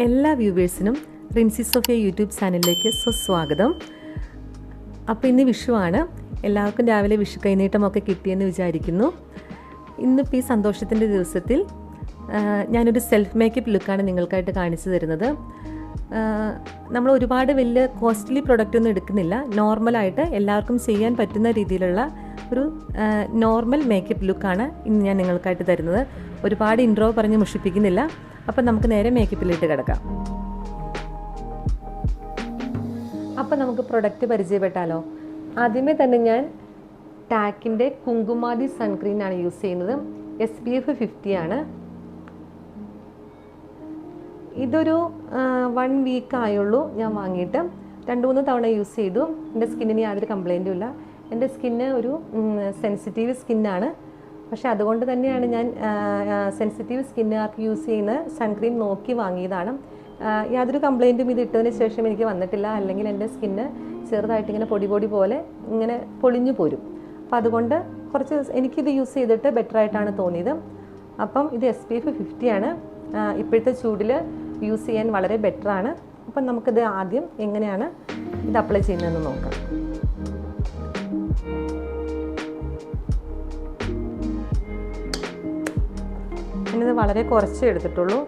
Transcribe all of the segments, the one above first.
എല്ലാ വ്യൂവേഴ്സിനും Rincy Sophia YouTube ചാനലിലേക്ക് സ്വസ്വാഗതം അപ്പോൾ ഇന്ന് വിഷുവാണ്. എല്ലാവർക്കും രാവിലെ വിഷു കൈനീട്ടമൊക്കെ കിട്ടിയെന്ന് വിചാരിക്കുന്നു. ഇന്നിപ്പോൾ ഈ സന്തോഷത്തിന്റെ ദിവസത്തിൽ ഞാനൊരു സെൽഫ് മേക്കപ്പ് ലുക്കാണ് നിങ്ങൾക്കായിട്ട് കാണിച്ചു തരുന്നത്. നമ്മൾ ഒരുപാട് വലിയ കോസ്റ്റ്ലി പ്രൊഡക്റ്റ് ഒന്നും എടുക്കുന്നില്ല. നോർമലായിട്ട് എല്ലാവർക്കും ചെയ്യാൻ പറ്റുന്ന രീതിയിലുള്ള ഒരു നോർമൽ മേക്കപ്പ് ലുക്കാണ് ഇന്ന് ഞാൻ നിങ്ങൾക്കായിട്ട് തരുന്നത്. ഒരുപാട് ഇൻട്രോ പറഞ്ഞ് മുഷിപ്പിക്കുന്നില്ല. അപ്പം നമുക്ക് നേരെ മേക്കപ്പിലിട്ട് കിടക്കാം. അപ്പം നമുക്ക് പ്രൊഡക്റ്റ് പരിചയപ്പെട്ടാലോ? ആദ്യമേ തന്നെ ഞാൻ ടാക്കിന്റെ കുങ്കുമാതി ആണ് യൂസ് ചെയ്യുന്നത്. എസ് പി എഫ് ഫിഫ്റ്റി ആണ്. ഇതൊരു വൺ വീക്ക് ആയുള്ളൂ ഞാൻ വാങ്ങിയിട്ട്. രണ്ട് മൂന്ന് തവണ യൂസ് ചെയ്തു. എന്റെ സ്കിന്നിന് യാതൊരു കംപ്ലൈന്റും ഇല്ല. എന്റെ സ്കിന്ന് ഒരു സെൻസിറ്റീവ് സ്കിന്നാണ് പക്ഷെ അതുകൊണ്ട് തന്നെയാണ് ഞാൻ സെൻസിറ്റീവ് സ്കിന്നുകാർക്ക് യൂസ് ചെയ്യുന്ന സൺക്രീം നോക്കി വാങ്ങിയതാണ്. യാതൊരു കംപ്ലൈന്റും ഇത് ഇട്ടതിന് ശേഷം എനിക്ക് വന്നിട്ടില്ല. അല്ലെങ്കിൽ എന്റെ സ്കിന്ന് ചെറുതായിട്ട് ഇങ്ങനെ പൊടി പൊടി പോലെ ഇങ്ങനെ പൊളിഞ്ഞു പോരും. അപ്പം അതുകൊണ്ട് കുറച്ച് എനിക്കിത് യൂസ് ചെയ്തിട്ട് ബെറ്റർ ആയിട്ടാണ് തോന്നിയത്. അപ്പം ഇത് എസ് പി എഫ് ഫിഫ്റ്റി ആണ്. ഇപ്പോഴത്തെ ചൂടിൽ യൂസ് ചെയ്യാൻ വളരെ ബെറ്ററാണ് അപ്പം നമുക്കിത് ആദ്യം എങ്ങനെയാണ് ഇത് അപ്ലൈ ചെയ്യുന്നതെന്ന് നോക്കാം. ഞാനിത് വളരെ കുറച്ചേ എടുത്തിട്ടുള്ളൂ.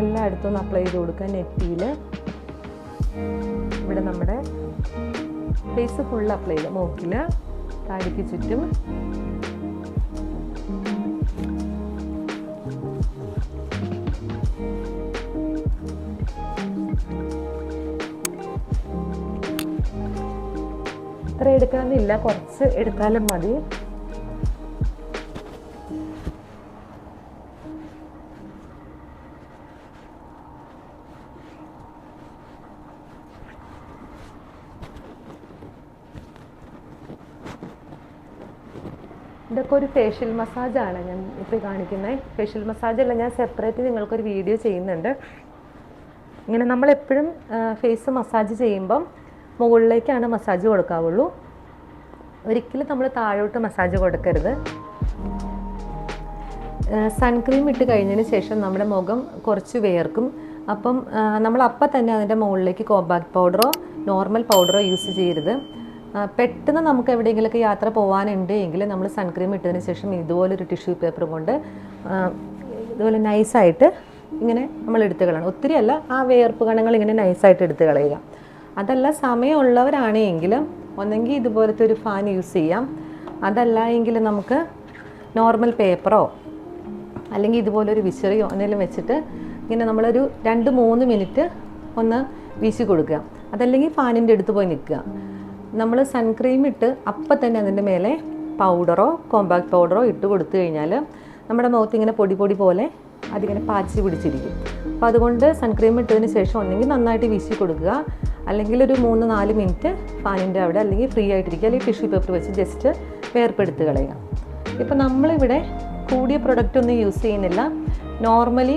എല്ലായിടത്തും ഒന്ന് അപ്ലൈ ചെയ്ത് കൊടുക്കുക നെറ്റിയിൽ ഇവിടെ നമ്മുടെ ഫേസ് ഫുൾ അപ്ലൈ ചെയ്ത് മൂക്കിൽ താടിക്ക് ചുറ്റും ഇത്ര എടുക്കണമെന്നില്ല കുറച്ച് എടുത്താലും മതി. ഇതൊക്കെ ഒരു ഫേഷ്യൽ മസാജാണ് ഞാൻ ഇപ്പോൾ കാണിക്കുന്നത് ഫേഷ്യൽ മസാജ് അല്ല ഞാൻ സെപ്പറേറ്റ് നിങ്ങൾക്കൊരു വീഡിയോ ചെയ്യുന്നുണ്ട്. ഇങ്ങനെ നമ്മളെപ്പോഴും ഫേസ് മസാജ് ചെയ്യുമ്പം മുകളിലേക്കാണ് മസാജ് കൊടുക്കാവുള്ളൂ. ഒരിക്കലും നമ്മൾ താഴോട്ട് മസാജ് കൊടുക്കരുത്. സൺക്രീം ഇട്ട് കഴിഞ്ഞതിന് ശേഷം നമ്മുടെ മുഖം കുറച്ച് വേർക്കും. അപ്പം നമ്മൾ അപ്പം തന്നെ അതിന്റെ മുകളിലേക്ക് കോമ്പാക്ട് പൗഡറോ നോർമൽ പൗഡറോ യൂസ് ചെയ്യരുത്. പെട്ടെന്ന് നമുക്ക് എവിടെയെങ്കിലുമൊക്കെ യാത്ര പോകാനുണ്ട് എങ്കിൽ നമ്മൾ സൺക്രീം ഇട്ടതിന് ശേഷം ഇതുപോലൊരു ടിഷ്യൂ പേപ്പർ കൊണ്ട് ഇതുപോലെ നൈസായിട്ട് ഇങ്ങനെ നമ്മൾ എടുത്തു കളയണം. ഒത്തിരി അല്ല ആ വേർപ്പ് കണങ്ങൾ ഇങ്ങനെ നൈസായിട്ട് എടുത്ത് കളയുക. അതല്ല സമയമുള്ളവരാണെങ്കിൽ ഒന്നെങ്കിൽ ഇതുപോലത്തെ ഒരു ഫാൻ യൂസ് ചെയ്യാം. അതല്ല എങ്കിൽ നമുക്ക് നോർമൽ പേപ്പറോ അല്ലെങ്കിൽ ഇതുപോലൊരു വിശറിയോ എന്തെങ്കിലും വെച്ചിട്ട് ഇങ്ങനെ നമ്മളൊരു രണ്ട് മൂന്ന് മിനിറ്റ് ഒന്ന് വീശി കൊടുക്കുക. അതല്ലെങ്കിൽ ഫാനിന്റെ അടുത്ത് പോയി നിൽക്കുക. നമ്മൾ സൺക്രീം ഇട്ട് അപ്പം തന്നെ അതിന്റെ മേലെ പൗഡറോ കോമ്പാക്ട് പൗഡറോ ഇട്ട് കൊടുത്തു കഴിഞ്ഞാൽ നമ്മുടെ മുഖത്ത് ഇങ്ങനെ പൊടി പൊടി പോലെ അതിങ്ങനെ പാച്ചി പിടിച്ചിരിക്കും. അപ്പോൾ അതുകൊണ്ട് സൺക്രീം ഇട്ടതിന് ശേഷം ഒന്നെങ്കിൽ നന്നായിട്ട് വീശി കൊടുക്കുക. അല്ലെങ്കിൽ ഒരു മൂന്ന് നാല് മിനിറ്റ് ഫാനിന്റെ അവിടെ അല്ലെങ്കിൽ ഫ്രീ ആയിട്ടിരിക്കുക. അല്ലെങ്കിൽ ടിഷ്യൂ പേപ്പർ വെച്ച് ജസ്റ്റ് വേർപ്പെടുത്ത് കളയുക. ഇപ്പം നമ്മളിവിടെ കൂടിയ പ്രൊഡക്റ്റ് ഒന്നും യൂസ് ചെയ്യുന്നില്ല. നോർമലി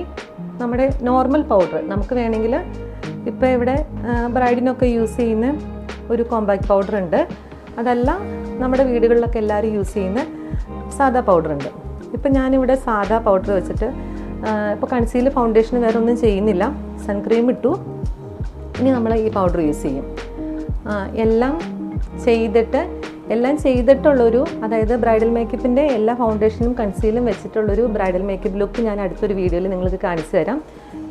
നമ്മുടെ നോർമൽ പൗഡർ നമുക്ക് വേണമെങ്കിൽ ഇപ്പോൾ ഇവിടെ ബ്രൈഡിനൊക്കെ യൂസ് ചെയ്യുന്ന ഒരു കോമ്പാക്ട് പൗഡർ ഉണ്ട്. അതല്ല നമ്മുടെ വീടുകളിലൊക്കെ എല്ലാവരും യൂസ് ചെയ്യുന്ന സാദാ പൗഡർ ഉണ്ട്. ഇപ്പം ഞാനിവിടെ സാദാ പൗഡർ വെച്ചിട്ട് ഇപ്പോൾ കൺസീൽ ഫൗണ്ടേഷൻ വേറെ ഒന്നും ചെയ്യുന്നില്ല സൺക്രീം ഇട്ടു. ഇനി നമ്മൾ ഈ പൗഡർ യൂസ് ചെയ്യും. എല്ലാം ചെയ്തിട്ട് എല്ലാം ചെയ്തിട്ടുള്ളൊരു അതായത് ബ്രൈഡൽ മേക്കപ്പിന്റെ എല്ലാ ഫൗണ്ടേഷനും കൺസീലും വെച്ചിട്ടുള്ളൊരു ബ്രൈഡൽ മേക്കപ്പ് ലുക്ക് ഞാൻ അടുത്തൊരു വീഡിയോയിൽ നിങ്ങൾക്ക് കാണിച്ചു തരാം.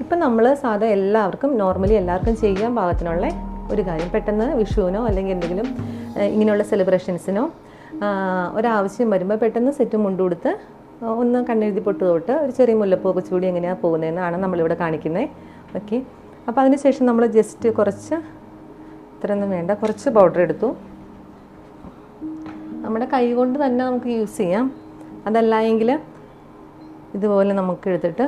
ഇപ്പം നമ്മൾ സാധാ എല്ലാവർക്കും നോർമലി എല്ലാവർക്കും ചെയ്യാൻ പാകത്തിനുള്ള ഒരു കാര്യം പെട്ടെന്ന് വിഷുവിനോ അല്ലെങ്കിൽ എന്തെങ്കിലും ഇങ്ങനെയുള്ള സെലിബ്രേഷൻസിനോ ഒരാവശ്യം വരുമ്പോൾ പെട്ടെന്ന് സെറ്റ് മുണ്ടുകൊടുത്ത് ഒന്ന് കണ്ണെഴുതി പൊട്ട് തൊട്ട് ഒരു ചെറിയ മുല്ലപ്പൂ കൊച്ചുകൂടി എങ്ങനെയാണ് പോകുന്നതെന്നാണ് നമ്മളിവിടെ കാണിക്കുന്നത് ഓക്കെ അപ്പോൾ അതിന് ശേഷം നമ്മൾ ജസ്റ്റ് കുറച്ച് ഇത്രയൊന്നും വേണ്ട. കുറച്ച് പൗഡർ എടുത്തു. നമ്മുടെ കൈ കൊണ്ട് തന്നെ നമുക്ക് യൂസ് ചെയ്യാം. അതല്ല എങ്കിൽ ഇതുപോലെ നമുക്ക് എടുത്തിട്ട്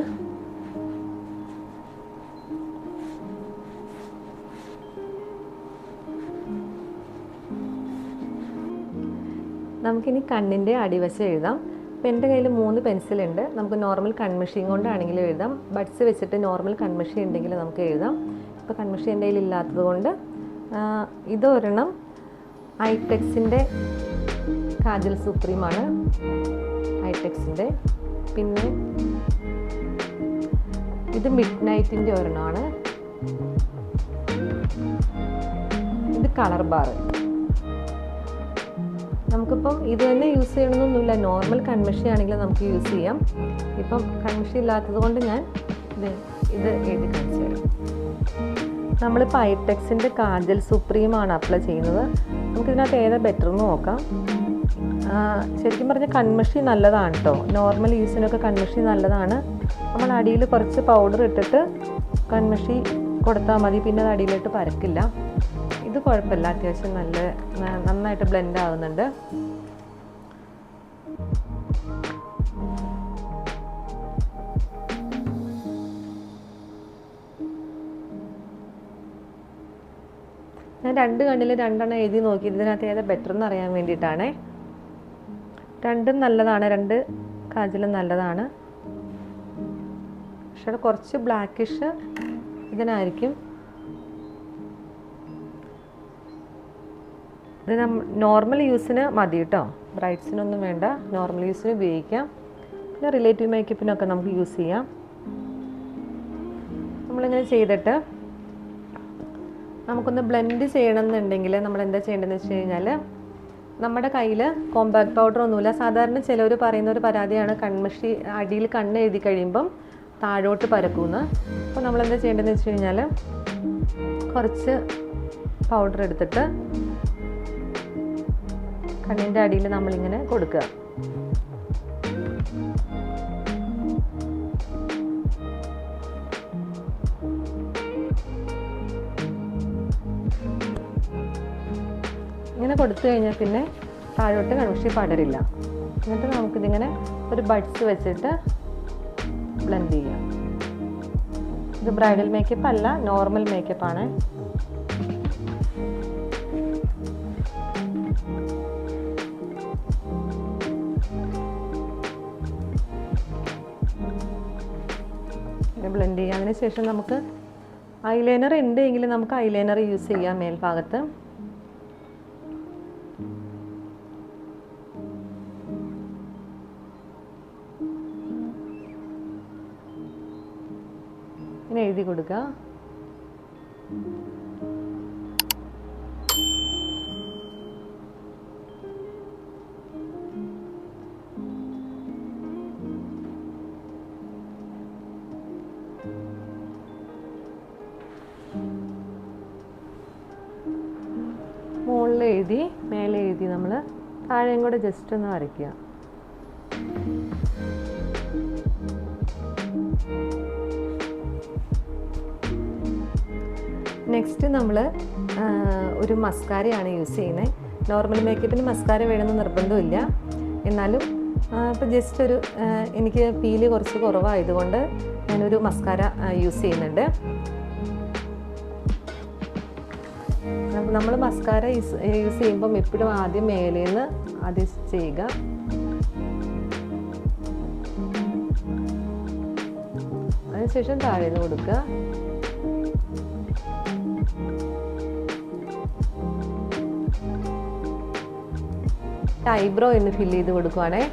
നമുക്കിനി കണ്ണിന്റെ അടിവശം എഴുതാം. അപ്പോൾ എന്റെ കയ്യിൽ മൂന്ന് പെൻസിലുണ്ട്. നമുക്ക് നോർമൽ കൺമഷീൻ കൊണ്ടാണെങ്കിലും എഴുതാം. ബഡ്സ് വെച്ചിട്ട് നോർമൽ കൺമഷി ഉണ്ടെങ്കിൽ നമുക്ക് എഴുതാം. ഇപ്പോൾ കൺമഷി എന്റെ കയ്യിൽ ഇല്ലാത്തത് കൊണ്ട് ഇതൊരെണ്ണം ഐടെക്സിന്റെ കാജൽ സുപ്രീമാണ്. ഐടെക്സിന്റെ. പിന്നെ ഇത് മിഡ് നൈറ്റിന്റെ ഒരെണ്ണമാണ്. ഇത് കളർ ബാർ നമുക്കിപ്പം ഇത് തന്നെ യൂസ് ചെയ്യണമെന്നൊന്നുമില്ല നോർമൽ കൺമഷി ആണെങ്കിൽ നമുക്ക് യൂസ് ചെയ്യാം. ഇപ്പം കൺമഷി ഇല്ലാത്തത് കൊണ്ട് ഞാൻ ഇത് ഇത് എഴുതി കാണിച്ചു തരാം. നമ്മളിപ്പോൾ ഐടെക്സിന്റെ കാജൽ സുപ്രീമാണ് അപ്ലൈ ചെയ്യുന്നത്. നമുക്കിതിനകത്ത് ഏതാ ബെറ്റർ എന്ന് നോക്കാം. ശരിക്കും പറഞ്ഞാൽ കൺമഷി നല്ലതാണ് കേട്ടോ നോർമൽ യൂസിനൊക്കെ കൺമഷി നല്ലതാണ്. നമ്മൾ അടിയിൽ കുറച്ച് പൗഡർ ഇട്ടിട്ട് കൺമഷി കൊടുത്താൽ മതി. പിന്നെ അത് അടിയിലോട്ട് പരക്കില്ല. ഇത് കുഴപ്പമില്ല. അത്യാവശ്യം നല്ല നന്നായിട്ട് ബ്ലെൻഡ് ആവുന്നുണ്ട്. ഞാൻ രണ്ട് കണ്ണിൽ രണ്ടെണ്ണം എഴുതി നോക്കി. ഇതിനകത്ത് ഏതാ ബെറ്റർ എന്ന് അറിയാൻ വേണ്ടിയിട്ടാണേ. രണ്ടും നല്ലതാണ്. രണ്ട് കാജലും നല്ലതാണ്. പക്ഷേ കുറച്ച് ബ്ലാക്കിഷ് ഇതിനായിരിക്കും. ഇത് നോർമൽ യൂസിന് മതി കേട്ടോ ബ്രൈറ്റ്സിനൊന്നും വേണ്ട. നോർമൽ യൂസിന് ഉപയോഗിക്കാം. പിന്നെ റിലേറ്റീവ് മേക്കപ്പിനൊക്കെ നമുക്ക് യൂസ് ചെയ്യാം. നമ്മളിങ്ങനെ ചെയ്തിട്ട് നമുക്കൊന്ന് ബ്ലെൻഡ് ചെയ്യണം എന്നുണ്ടെങ്കിൽ നമ്മൾ എന്താ ചെയ്യേണ്ടതെന്ന് വെച്ച് കഴിഞ്ഞാൽ നമ്മുടെ കയ്യിൽ കോമ്പാക്ട് പൗഡർ ഒന്നുമില്ല. സാധാരണ ചിലവർ പറയുന്ന ഒരു പരാതിയാണ് കൺമഷി അടിയിൽ കണ്ണ് എഴുതി കഴിയുമ്പം താഴോട്ട് പരക്കുമെന്ന് അപ്പോൾ നമ്മളെന്താ ചെയ്യേണ്ടതെന്ന് വെച്ച് കഴിഞ്ഞാൽ കുറച്ച് പൗഡർ എടുത്തിട്ട് കണ്ണിന്റെ അടിയിൽ നമ്മളിങ്ങനെ കൊടുക്കുക. ഇങ്ങനെ കൊടുത്തു കഴിഞ്ഞാൽ പിന്നെ താഴോട്ട് കണുഷി പടരില്ല. എന്നിട്ട് നമുക്കിതിങ്ങനെ ഒരു ബഡ്സ് വെച്ചിട്ട് ബ്ലെൻഡ് ചെയ്യാം. ഇത് ബ്രൈഡൽ മേക്കപ്പ് അല്ല നോർമൽ മേക്കപ്പ് ആണ് ബ്ലെൻഡ് ചെയ്യുക. അതിന് ശേഷം നമുക്ക് ഐലൈനർ ഉണ്ട് എങ്കിൽ നമുക്ക് ഐലൈനർ യൂസ് ചെയ്യാം മേൽഭാഗത്ത്. ഇങ്ങനെ എഴുതി കൊടുക്കുക. എഴുതി മേലെ എഴുതി നമ്മൾ താഴെയും കൂടെ ജസ്റ്റ് ഒന്ന് വരയ്ക്കുക. നെക്സ്റ്റ് നമ്മൾ ഒരു മസ്കാരയാണ് യൂസ് ചെയ്യുന്നത് നോർമൽ മേക്കപ്പിന് മസ്കാര വേണമെന്ന് നിർബന്ധമില്ല എന്നാലും ഇപ്പോൾ ജസ്റ്റ് ഒരു എനിക്ക് പീൽ കുറച്ച് കുറവായതുകൊണ്ട് ഞാനൊരു മസ്കാര യൂസ് ചെയ്യുന്നുണ്ട്. നമ്മൾ മസ്കാര യൂസ് യൂസ് ചെയ്യുമ്പം എപ്പോഴും ആദ്യം മേലേന്ന് ആദ്യം ചെയ്യുക. അതിനുശേഷം താഴേന്ന് കൊടുക്കുക. ഐബ്രോ എന്ന് ഫില്ല് ചെയ്ത് കൊടുക്കുവാണേ.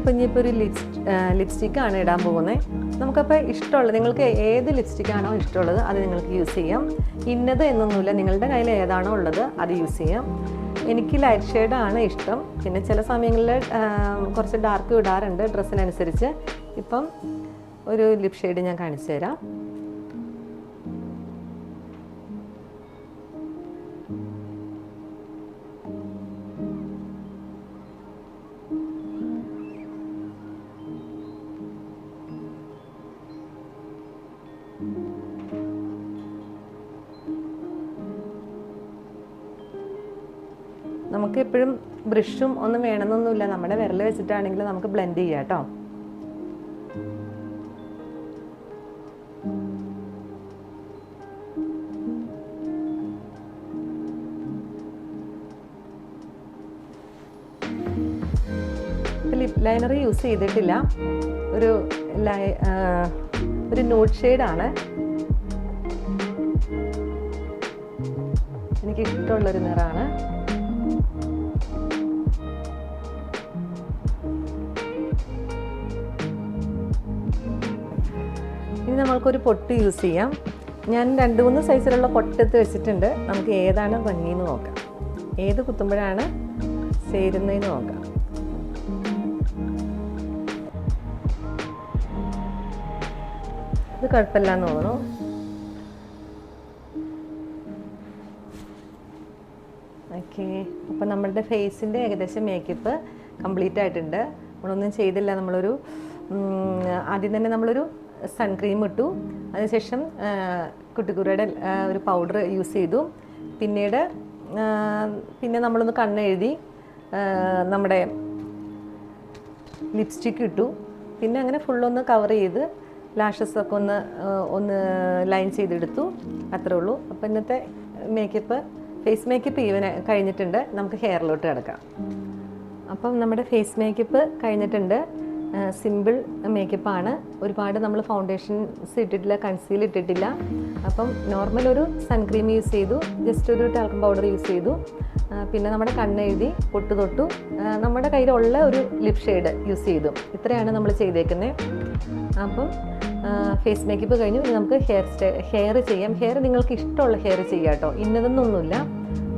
ഞാനിപ്പോൾ ഇനിയിപ്പോൾ ഒരു ലിപ്സ്റ്റ് ലിപ്സ്റ്റിക്കാണ് ഇടാൻ പോകുന്നത് നമുക്കപ്പോൾ ഇഷ്ടമുള്ളത് നിങ്ങൾക്ക് ഏത് ലിപ്സ്റ്റിക്കാണോ ഇഷ്ടമുള്ളത് അത് നിങ്ങൾക്ക് യൂസ് ചെയ്യാം. ഇന്നത് എന്നൊന്നുമില്ല നിങ്ങളുടെ കയ്യിൽ ഏതാണോ ഉള്ളത് അത് യൂസ് ചെയ്യാം. എനിക്ക് ലൈറ്റ് ഷെയ്ഡാണ് ഇഷ്ടം. പിന്നെ ചില സമയങ്ങളിൽ കുറച്ച് ഡാർക്ക് ഇടാറുണ്ട് ഡ്രസ്സിനനുസരിച്ച്. ഇപ്പം ഒരു ലിപ് ഷെയ്ഡ് ഞാൻ കാണിച്ചു തരാം. എപ്പോഴും ബ്രഷും ഒന്നും വേണമെന്നൊന്നുമില്ല. നമ്മുടെ വിരൽ വെച്ചിട്ടാണെങ്കിലും നമുക്ക് ബ്ലെൻഡ് ചെയ്യാം കേട്ടോ. ലിപ് ലൈനർ യൂസ് ചെയ്തിട്ടില്ല. ഒരു ലൈ ഒരു നോട്ട് ഷെയ്ഡാണ് എനിക്ക് ഇഷ്ടമുള്ളൊരു നിറമാണ്. നമ്മൾക്കൊരു പൊട്ട് യൂസ് ചെയ്യാം. ഞാൻ രണ്ട് മൂന്ന് സൈസിലുള്ള പൊട്ടെടുത്ത് വെച്ചിട്ടുണ്ട്. നമുക്ക് ഏതാണ് ഭംഗിയെന്ന് നോക്കാം. ഏത് കുത്തുമ്പോഴാണ് ചേരുന്നതെന്ന് നോക്കാം. ഇത് കുഴപ്പമില്ലാന്ന് തോന്നുന്നു. ഓക്കെ. അപ്പം നമ്മളുടെ ഫേസിന്റെ ഏകദേശം മേക്കപ്പ് കംപ്ലീറ്റ് ആയിട്ടുണ്ട്. നമ്മളൊന്നും ചെയ്തില്ല. നമ്മളൊരു ആദ്യം തന്നെ നമ്മളൊരു സൺക്രീം ഇട്ടു അതിനുശേഷം കുട്ടിക്കുറിയുടെ ഒരു പൗഡർ യൂസ് ചെയ്തു. പിന്നീട് പിന്നെ നമ്മളൊന്ന് കണ്ണെഴുതി നമ്മുടെ ലിപ്സ്റ്റിക്ക് ഇട്ടു പിന്നെ അങ്ങനെ ഫുള്ളൊന്ന് കവർ ചെയ്ത് ലാഷസ് ഒക്കെ ഒന്ന് ഒന്ന് ലൈൻ ചെയ്തെടുത്തു. അത്രേ ഉള്ളൂ. അപ്പോൾ ഇന്നത്തെ മേക്കപ്പ് ഫേസ് മേക്കപ്പ് ഈവൻ കഴിഞ്ഞിട്ടുണ്ട്. നമുക്ക് ഹെയറിലോട്ട് കിടക്കാം. അപ്പം നമ്മുടെ ഫേസ് മേക്കപ്പ് കഴിഞ്ഞിട്ടുണ്ട്. സിമ്പിൾ മേക്കപ്പാണ് ഒരുപാട് നമ്മൾ ഫൗണ്ടേഷൻസ് ഇട്ടിട്ടില്ല കൺസീൽ ഇട്ടിട്ടില്ല. അപ്പം നോർമൽ ഒരു സൺക്രീം യൂസ് ചെയ്തു ജസ്റ്റ് ഒരു ടാൽക്കം പൗഡർ യൂസ് ചെയ്തു. പിന്നെ നമ്മുടെ കണ്ണെഴുതി പൊട്ടു തൊട്ടു. നമ്മുടെ കയ്യിലുള്ള ഒരു ലിപ് ഷെയ്ഡ് യൂസ് ചെയ്തു. ഇത്രയാണ് നമ്മൾ ചെയ്തേക്കുന്നത് അപ്പം ഫേസ് മേക്കപ്പ് കഴിഞ്ഞു ഇനി നമുക്ക് ഹെയർ സ്റ്റൈ ഹെയർ ചെയ്യാം. ഹെയർ നിങ്ങൾക്ക് ഇഷ്ടമുള്ള ഹെയർ ചെയ്യാം കേട്ടോ ഇന്നതെന്നൊന്നുമില്ല.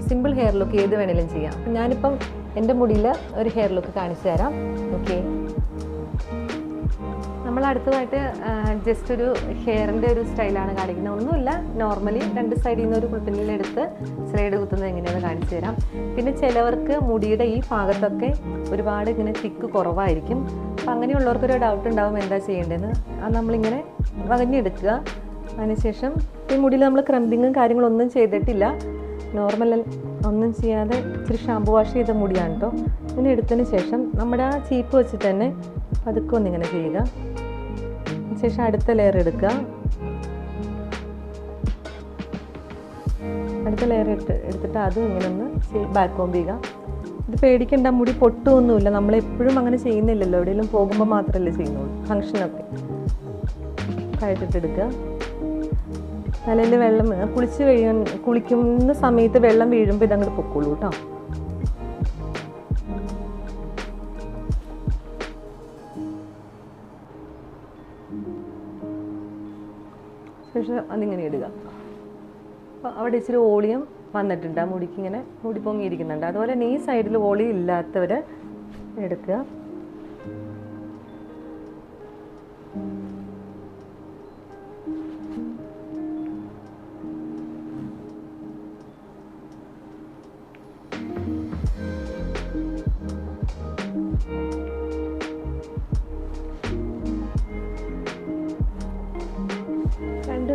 സിമ്പിൾ ഹെയർ ലുക്ക് ഏത് വേണേലും ചെയ്യാം. അപ്പം ഞാനിപ്പം എന്റെ മുടിയിൽ ഒരു ഹെയർ ലുക്ക് കാണിച്ചു തരാം. ഓക്കെ നമ്മൾ അടുത്തതായിട്ട് ജസ്റ്റ് ഒരു ഹെയറിന്റെ ഒരു സ്റ്റൈലാണ് കാണിക്കുന്നത്. ഒന്നുമില്ല നോർമലി രണ്ട് സൈഡിൽ നിന്ന് ഒരു കുൾപ്പിന്നിലെടുത്ത് സ്ലൈഡ് കുത്തുന്നത് എങ്ങനെയാണെന്ന് കാണിച്ചു തരാം. പിന്നെ ചിലവർക്ക് മുടിയുടെ ഈ ഭാഗത്തൊക്കെ ഒരുപാട് ഇങ്ങനെ തിക്ക് കുറവായിരിക്കും. അപ്പം അങ്ങനെയുള്ളവർക്കൊരു ഡൗട്ട് ഉണ്ടാവും എന്താ ചെയ്യേണ്ടതെന്ന്. അത് നമ്മളിങ്ങനെ വകഞ്ഞെടുക്കുക. അതിനുശേഷം ഈ മുടിയിൽ നമ്മൾ ക്രമ്പിങ്ങും കാര്യങ്ങളൊന്നും ചെയ്തിട്ടില്ല. നോർമൽ ഒന്നും ചെയ്യാതെ ഇച്ചിരി ഷാമ്പു വാഷ് ചെയ്ത മുടിയാണ് കേട്ടോ ഇങ്ങനെ എടുത്തതിന് ശേഷം നമ്മുടെ ആ ചീപ്പ് വെച്ചിട്ട് തന്നെ പതുക്കെ ഒന്നിങ്ങനെ ചെയ്യുക. ശേഷം അടുത്ത ലെയർ എടുക്കുക. അടുത്ത ലെയർ എടുത്ത് എടുത്തിട്ട് അതും ഇങ്ങനെ ഒന്ന് ബാക്ക് കോമ്പ് ചെയ്യുക. ഇത് പേടിക്കേണ്ട മുടി പൊട്ടുമൊന്നുമില്ല നമ്മൾ എപ്പോഴും അങ്ങനെ ചെയ്യുന്നില്ലല്ലോ. എവിടെയെങ്കിലും പോകുമ്പോൾ മാത്രമല്ലേ ചെയ്യുന്നുള്ളൂ. ഫങ്ഷനൊക്കെ കഴിച്ചിട്ടെടുക്കുക തലയിൽ വെള്ളം കുളിച്ച് കഴിയാൻ കുളിക്കുന്ന സമയത്ത് വെള്ളം വീഴുമ്പോൾ ഇതങ്ങോട്ട് പൊക്കോളൂ കേട്ടോ ശേഷം അതിങ്ങനെ ഇടുക. അപ്പോൾ അവിടെ ഇച്ചിരി ഓളിയും വന്നിട്ടുണ്ട്. ആ മുടിക്ക് ഇങ്ങനെ മുടി പൊങ്ങിയിരിക്കുന്നുണ്ട്. അതുപോലെ ഈ സൈഡിൽ ഓളി ഇല്ലാത്തവർ എടുക്കുക.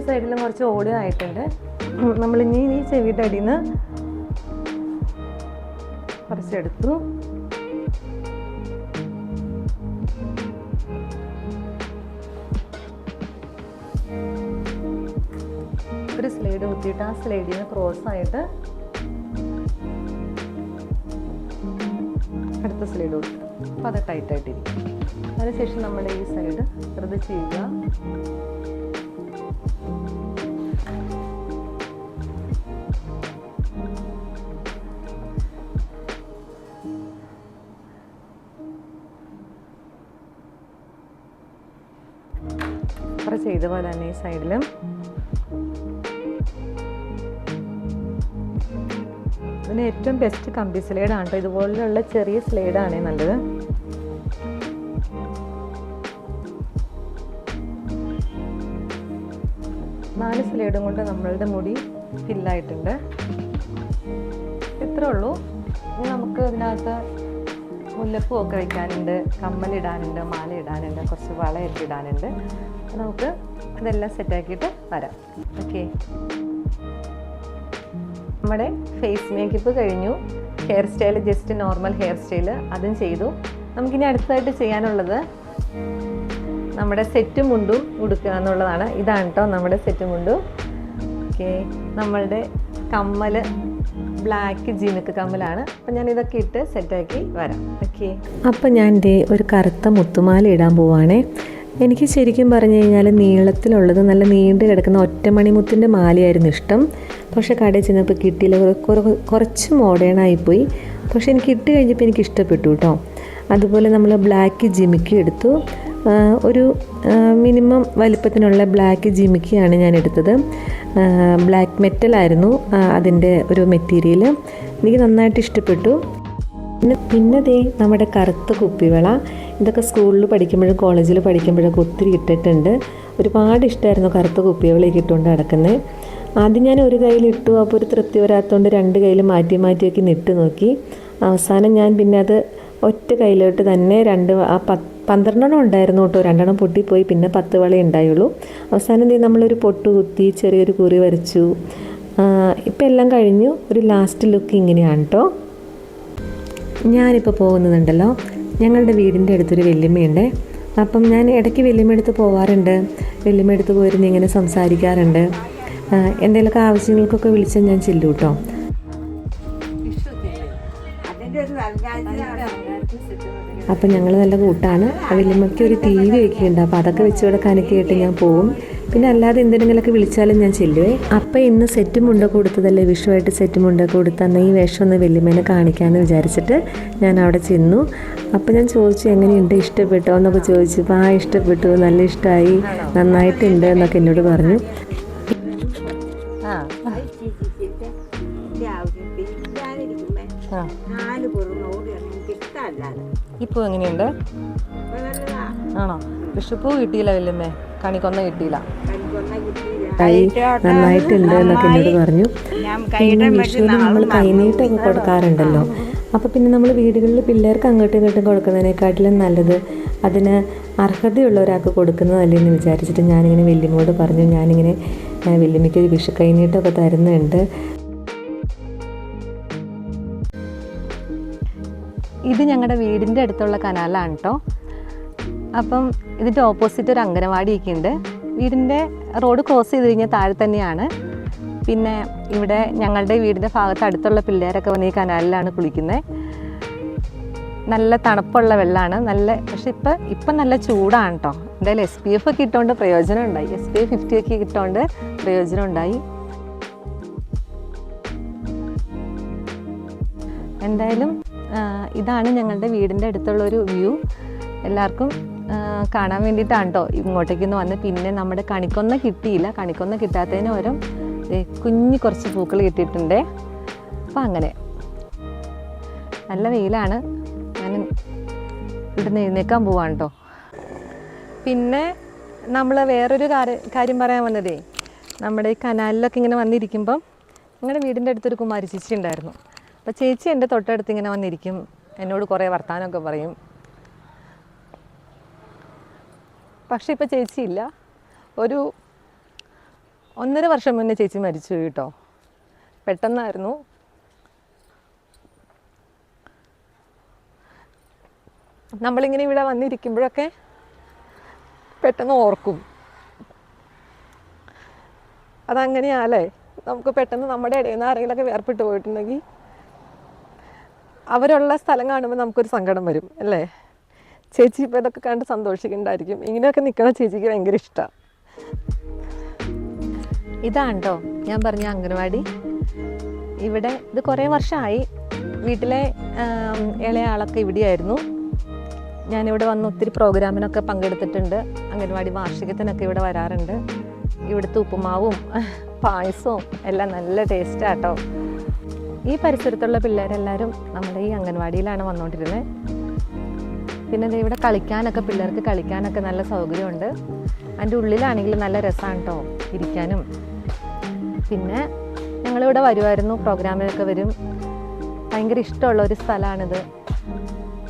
സൈഡിലും കുറച്ച് ഓടി ആയിട്ടുണ്ട്. നമ്മൾ ഇനി ഈ ചെവിയുടെ അടിയിൽ നിന്ന് ഒരു സ്ലൈഡ് കുത്തിയിട്ട് ആ സ്ലൈഡിൽ നിന്ന് ക്രോസ് ആയിട്ട് അടുത്ത സ്ലൈഡ് കൊടുക്കും അപ്പോൾ അത് ടൈറ്റായിട്ടിരിക്കും അതിനുശേഷം നമ്മുടെ ഈ സൈഡ് വെറുതെ ചെയ്യുക. അപ്പുറം ചെയ്ത പോലെ തന്നെ ഈ സൈഡിലും. ഇതിന് ഏറ്റവും ബെസ്റ്റ് കമ്പി സ്ലേഡാണ് കേട്ടോ ഇതുപോലെയുള്ള ചെറിയ സ്ലേഡാണ് നല്ലത്. നാല് സ്ലൈഡും കൊണ്ട് നമ്മളുടെ മുടി ഫില്ലായിട്ടുണ്ട്. ഇത്രേ ഉള്ളൂ. ഇനി നമുക്ക് ഇതിനകത്ത് മുല്ലപ്പൂ ഒക്കെ വയ്ക്കാനുണ്ട് കമ്മലിടാനുണ്ട് മാല ഇടാനുണ്ട് കുറച്ച് വളയൊക്കെ ഇടാനുണ്ട്. നമുക്ക് അതെല്ലാം സെറ്റാക്കിയിട്ട് വരാം. ഓക്കെ നമ്മുടെ ഫേസ് മേക്കപ്പ് കഴിഞ്ഞു. Hair style just normal hair style അതും ചെയ്തു. നമുക്കിനി അടുത്തതായിട്ട് ചെയ്യാനുള്ളത് നമ്മുടെ സെറ്റ് മുണ്ടും ഉടുക്കുക എന്നുള്ളതാണ്. ഇതാണ് കേട്ടോ നമ്മുടെ സെറ്റ് മുണ്ടും. ഓക്കെ. നമ്മളുടെ കമ്മൽ ബ്ലാക്ക് ജീനക്ക് കമ്മലാണ്. അപ്പം ഞാൻ ഇതൊക്കെ ഇട്ട് സെറ്റാക്കി വരാം. ഓക്കെ. അപ്പം ഞാൻ എന്റെ ഒരു കറുത്ത മുത്തുമാല ഇടാൻ പോവാണേ. എനിക്ക് ശരിക്കും പറഞ്ഞു കഴിഞ്ഞാൽ നീളത്തിലുള്ളത് നല്ല നീണ്ടു കിടക്കുന്ന ഒറ്റമണിമുത്തിന്റെ മാലയായിരുന്നു ഇഷ്ടം. പക്ഷെ കടയിൽ ചെന്നപ്പോൾ കിട്ടിയില്ല. കുറ- കുറ- കുറച്ച് മോഡേൺ ആയിപ്പോയി. പക്ഷെ എനിക്ക് ഇട്ട് കഴിഞ്ഞപ്പോൾ എനിക്ക് ഇഷ്ടപ്പെട്ടു കേട്ടോ അതുപോലെ നമ്മൾ ബ്ലാക്ക് ജിമിക്കി എടുത്തു. ഒരു മിനിമം വലിപ്പത്തിനുള്ള ബ്ലാക്ക് ജിമിക്കിയാണ് ഞാൻ എടുത്തത് ബ്ലാക്ക് മെറ്റലായിരുന്നു അതിന്റെ ഒരു മെറ്റീരിയൽ എനിക്ക് നന്നായിട്ട് ഇഷ്ടപ്പെട്ടു. പിന്നെ പിന്നെ ദേ നമ്മുടെ കറുത്ത കുപ്പിവള. ഇതൊക്കെ സ്കൂളിൽ പഠിക്കുമ്പോഴും കോളേജിൽ പഠിക്കുമ്പോഴൊക്കെ ഒത്തിരി ഇട്ടിട്ടുണ്ട്. ഒരുപാട് ഇഷ്ടമായിരുന്നു കറുത്ത കുപ്പിവളയൊക്കെ ഇട്ടുകൊണ്ട് നടക്കുന്നത് ആദ്യം ഞാൻ ഒരു കയ്യിൽ ഇട്ടു അപ്പോൾ ഒരു തൃപ്തി വരാത്തതുകൊണ്ട് രണ്ട് കയ്യിൽ മാറ്റി മാറ്റിയൊക്കെ നിട്ട് നോക്കി. അവസാനം ഞാൻ പിന്നെ അത് ഒറ്റ കയ്യിലോട്ട് തന്നെ രണ്ട് ആ പത്ത് പന്ത്രണ്ടെണ്ണം ഉണ്ടായിരുന്നു കേട്ടോ. രണ്ടെണ്ണം പൊട്ടിപ്പോയി. പിന്നെ പത്ത് വളേ ഉണ്ടായുള്ളൂ. അവസാനം എന്ത് ചെയ്യും നമ്മളൊരു പൊട്ട് കുത്തി ചെറിയൊരു കുറി വരച്ചു. ഇപ്പം എല്ലാം കഴിഞ്ഞു. ഒരു ലാസ്റ്റ് ലുക്ക് ഇങ്ങനെയാണ് കേട്ടോ. ഞാനിപ്പോൾ പോകുന്നതുണ്ടല്ലോ ഞങ്ങളുടെ വീടിന്റെ അടുത്തൊരു വെല്ലുമ്മയുണ്ട് അപ്പം ഞാൻ ഇടയ്ക്ക് വെല്ലുമ്മയടുത്ത് പോവാറുണ്ട്. വെല്ലുമ്മയടുത്ത് പോയിരുന്ന് ഇങ്ങനെ സംസാരിക്കാറുണ്ട്. എന്തെങ്കിലുമൊക്കെ ആവശ്യങ്ങൾക്കൊക്കെ വിളിച്ചാൽ ഞാൻ ചെല്ലു കേട്ടോ. ഒരു അപ്പം ഞങ്ങൾ നല്ല കൂട്ടാണ്. ആ ഒരു ടി വി ഒക്കെ ഉണ്ട് അപ്പോൾ അതൊക്കെ വെച്ച് ആയിട്ട് ഞാൻ പോവും. പിന്നെ അല്ലാതെ എന്തെങ്കിലുമൊക്കെ വിളിച്ചാലും ഞാൻ ചെല്ലുവേ. അപ്പം ഇന്ന് സെറ്റും മുണ്ട കൊടുത്തതല്ലേ? വിഷുവായിട്ട് സെറ്റ് മുണ്ട കൊടുത്തന്ന് ഈ വേഷം ഒന്ന് വെല്ലുമേനെ കാണിക്കാമെന്ന് വിചാരിച്ചിട്ട് ഞാൻ അവിടെ ചെന്നു. അപ്പം ഞാൻ ചോദിച്ചു എങ്ങനെയുണ്ട്? ഇഷ്ടപ്പെട്ടോ? എന്നൊക്കെ ചോദിച്ചു. ആ ഇഷ്ടപ്പെട്ടു. നല്ല ഇഷ്ടമായി നന്നായിട്ടുണ്ട് എന്നൊക്കെ എന്നോട് പറഞ്ഞു. ഇപ്പോൾ എങ്ങനെയുണ്ട്? ആണോ? വിഷുപ്പൂ കിട്ടിയില്ല വെല്ലുമ്മേ കണിക്കൊന്ന കിട്ടിയില്ല. നന്നായിട്ടുണ്ട് എന്നൊക്കെ എന്നോട് പറഞ്ഞു. ഞാൻ പിന്നെ വിഷുവിന് നമ്മൾ കൈനീട്ടൊക്കെ കൊടുക്കാറുണ്ടല്ലോ. അപ്പോൾ പിന്നെ നമ്മൾ വീടുകളിൽ പിള്ളേർക്ക് അങ്ങോട്ടും ഇങ്ങോട്ടും കൊടുക്കുന്നതിനെക്കാട്ടിലും നല്ലത് അതിന് അർഹതയുള്ള ഒരാൾക്ക് കൊടുക്കുന്നതല്ലേ എന്ന് വിചാരിച്ചിട്ട് ഞാനിങ്ങനെ വല്യമ്മയോട് പറഞ്ഞു. ഞാനിങ്ങനെ ആ, വല്യമ്മയ്ക്ക് ഒരു വിഷു കൈനീട്ടമൊക്കെ തരുന്നുണ്ട്. ഇത് ഞങ്ങളുടെ വീടിന്റെ അടുത്തുള്ള കനാലാണ് കേട്ടോ അപ്പം ഇതിന്റെ ഓപ്പോസിറ്റ് ഒരു അംഗനവാടിയൊക്കെ ഉണ്ട് വീടിന്റെ റോഡ് ക്രോസ് ചെയ്ത് കഴിഞ്ഞാൽ താഴെ തന്നെയാണ്. പിന്നെ ഇവിടെ ഞങ്ങളുടെ വീടിന്റെ ഭാഗത്ത് അടുത്തുള്ള പിള്ളേരൊക്കെ വന്ന് ഈ കനാലിലാണ് കുളിക്കുന്നത് നല്ല തണുപ്പുള്ള വെള്ളമാണ് നല്ല പക്ഷെ ഇപ്പം ഇപ്പം നല്ല ചൂടാണ് കേട്ടോ എന്തായാലും എസ് പി എഫ് ഒക്കെ ഇട്ടുകൊണ്ട് പ്രയോജനം ഉണ്ടായി. എസ് പി എഫ് ഫിഫ്റ്റി ഒക്കെ ഇട്ടുകൊണ്ട് പ്രയോജനം ഉണ്ടായി. എന്തായാലും ഇതാണ് ഞങ്ങളുടെ വീടിന്റെ അടുത്തുള്ള ഒരു വ്യൂ. എല്ലാവർക്കും കാണാൻ വേണ്ടിയിട്ടാണ് കേട്ടോ ഇങ്ങോട്ടേക്ക് ഒന്ന് വന്ന്. പിന്നെ നമ്മുടെ കണിക്കൊന്ന കിട്ടിയില്ല. കണിക്കൊന്ന കിട്ടാത്തതിന് ഓരോ കുഞ്ഞു കുറച്ച് പൂക്കൾ കിട്ടിയിട്ടുണ്ട്. അപ്പം അങ്ങനെ. നല്ല വെയിലാണ്. ഞാൻ ഇവിടുന്ന് എഴുന്നേക്കാൻ പോവാണ് കേട്ടോ പിന്നെ നമ്മൾ വേറൊരു കാര്യം പറയാൻ വന്നതേ. നമ്മുടെ ഈ കനാലിലൊക്കെ ഇങ്ങനെ വന്നിരിക്കുമ്പം ഞങ്ങളുടെ വീടിന്റെ അടുത്തൊരു കുമാരി ചേച്ചി ഉണ്ടായിരുന്നു. അപ്പോൾ ചേച്ചി എന്റെ തൊട്ടടുത്ത് ഇങ്ങനെ വന്നിരിക്കും. എന്നോട് കുറേ വർത്തമാനമൊക്കെ പറയും. പക്ഷെ ഇപ്പോൾ ചേച്ചിയില്ല. ഒരു ഒന്നര വർഷം മുന്നേ ചേച്ചി മരിച്ചു കേട്ടോ. പെട്ടെന്നായിരുന്നു. നമ്മളിങ്ങനെ ഇവിടെ വന്നിരിക്കുമ്പോഴൊക്കെ പെട്ടെന്ന് ഓർക്കും. അതങ്ങനെയാലേ നമുക്ക് പെട്ടെന്ന് നമ്മുടെ ഇടയിൽ നിന്ന് ആരെങ്കിലുമൊക്കെ വേർപെട്ട് പോയിട്ടുണ്ടെങ്കിൽ അവരുള്ള സ്ഥലം കാണുമ്പോൾ നമുക്കൊരു സങ്കടം വരും അല്ലേ? ചേച്ചി ഇപ്പോൾ ഇതൊക്കെ കണ്ട് സന്തോഷിക്കുന്നുണ്ടായിരിക്കും ഇങ്ങനെയൊക്കെ നിൽക്കണ ചേച്ചിക്ക് ഭയങ്കര ഇഷ്ടമാണ് ഇതാണ്ടോ? ഞാൻ പറഞ്ഞ അംഗനവാടി ഇവിടെ ഇത് കുറേ വർഷമായി വീട്ടിലെ ഇളയാളൊക്കെ ഇവിടെയായിരുന്നു. ഞാനിവിടെ വന്ന് ഒത്തിരി പ്രോഗ്രാമിനൊക്കെ പങ്കെടുത്തിട്ടുണ്ട്. അംഗൻവാടി വാർഷികത്തിനൊക്കെ ഇവിടെ വരാറുണ്ട്. ഇവിടുത്തെ ഉപ്പുമാവും പായസവും എല്ലാം നല്ല ടേസ്റ്റാട്ടോ ഈ പരിസരത്തുള്ള പിള്ളേരെല്ലാവരും നമ്മുടെ ഈ അംഗൻവാടിയിലാണ് വന്നുകൊണ്ടിരുന്നത്. പിന്നെ ഇവിടെ കളിക്കാനൊക്കെ പിള്ളേർക്ക് കളിക്കാനൊക്കെ നല്ല സൗകര്യമുണ്ട്. അതിന്റെ ഉള്ളിലാണെങ്കിൽ നല്ല രസമാണ് കേട്ടോ ഇരിക്കാനും. പിന്നെ ഞങ്ങളിവിടെ വരുമായിരുന്നു പ്രോഗ്രാമിലൊക്കെ വരും. ഭയങ്കര ഇഷ്ടമുള്ള ഒരു സ്ഥലമാണിത്.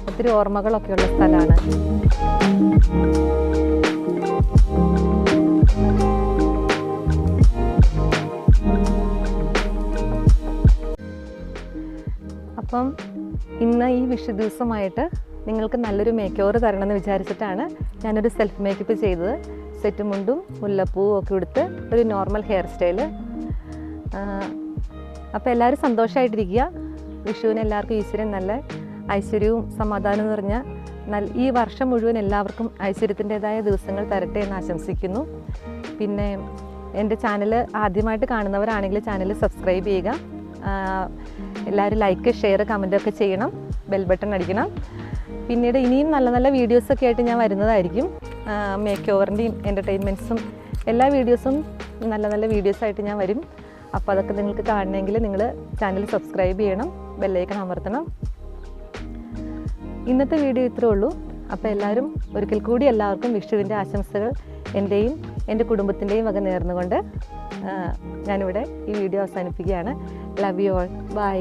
ഒത്തിരി ഓർമ്മകളൊക്കെ ഉള്ള സ്ഥലമാണ്. അപ്പം ഇന്ന് ഈ വിഷു ദിവസമായിട്ട് നിങ്ങൾക്ക് നല്ലൊരു മേക്ക് ഓവർ തരണമെന്ന് വിചാരിച്ചിട്ടാണ് ഞാനൊരു സെൽഫ് മേക്കപ്പ് ചെയ്തത്. സെറ്റ് മുണ്ടും മുല്ലപ്പൂവും ഒക്കെ എടുത്ത് ഒരു നോർമൽ ഹെയർ സ്റ്റൈൽ അപ്പോൾ എല്ലാവരും സന്തോഷമായിട്ടിരിക്കുക വിഷുവിന് എല്ലാവർക്കും ഈശ്വരൻ നല്ല ഐശ്വര്യവും സമാധാനവും നിറഞ്ഞ നല്ല ഈ വർഷം മുഴുവൻ എല്ലാവർക്കും ഐശ്വര്യത്തിന്റെതായ ദിവസങ്ങൾ തരട്ടെ എന്ന് ആശംസിക്കുന്നു. പിന്നെ എന്റെ ചാനൽ ആദ്യമായിട്ട് കാണുന്നവരാണെങ്കിൽ ചാനൽ സബ്സ്ക്രൈബ് ചെയ്യുക. എല്ലാവരും ലൈക്ക് ഷെയർ കമന്റൊക്കെ ചെയ്യണം. ബെൽ ബട്ടൺ അടിക്കണം. പിന്നീട് ഇനിയും നല്ല നല്ല വീഡിയോസൊക്കെ ആയിട്ട് ഞാൻ വരുന്നതായിരിക്കും. മേക്ക് ഓവറിന്റെയും എന്റർടൈൻമെന്റ്സും എല്ലാ വീഡിയോസും നല്ല നല്ല വീഡിയോസായിട്ട് ഞാൻ വരും. അപ്പോൾ അതൊക്കെ നിങ്ങൾക്ക് കാണണമെങ്കിൽ നിങ്ങൾ ചാനൽ സബ്സ്ക്രൈബ് ചെയ്യണം ബെല്ലൈക്കൺ അമർത്തണം. ഇന്നത്തെ വീഡിയോ ഇത്രേ ഉള്ളൂ. അപ്പോൾ എല്ലാവരും ഒരിക്കൽ കൂടി എല്ലാവർക്കും വിഷുവിന്റെ ആശംസകൾ എന്റെയും എന്റെ കുടുംബത്തിന്റെയും വക നേർന്നുകൊണ്ട് ഞാനിവിടെ ഈ വീഡിയോ അവസാനിപ്പിക്കുകയാണ്. Love you all by